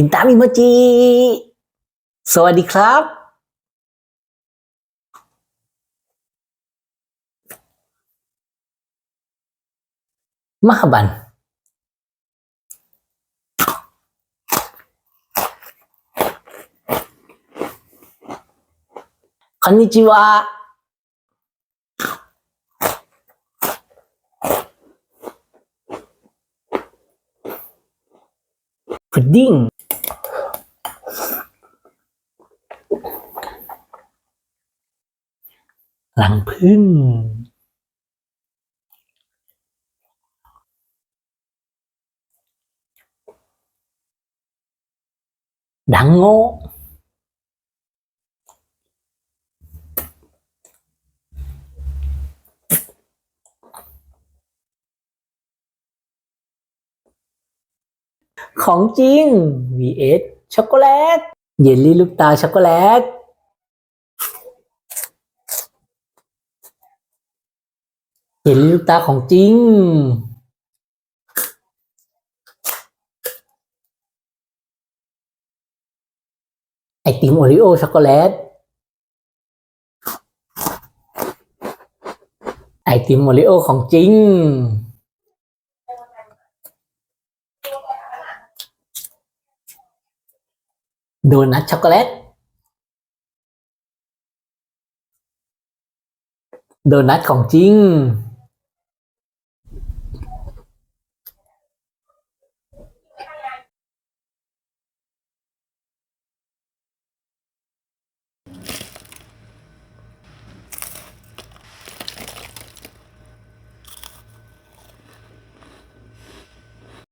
ตินตามอิโมจิ สวัสดีครับมาบันคันนิจิวะพุดดิ้ง หลังพึ่งดังโง่ของจริง vs ช็อกโกแลต เยลลี่ลูกตาช็อกโกแลต เยลลี่ลูกตาของจริง ไอติมโอริโอช็อกโกแลต ไอติมโอริโอของจริง โดนัทช็อกโกแลต โดนัทของจริง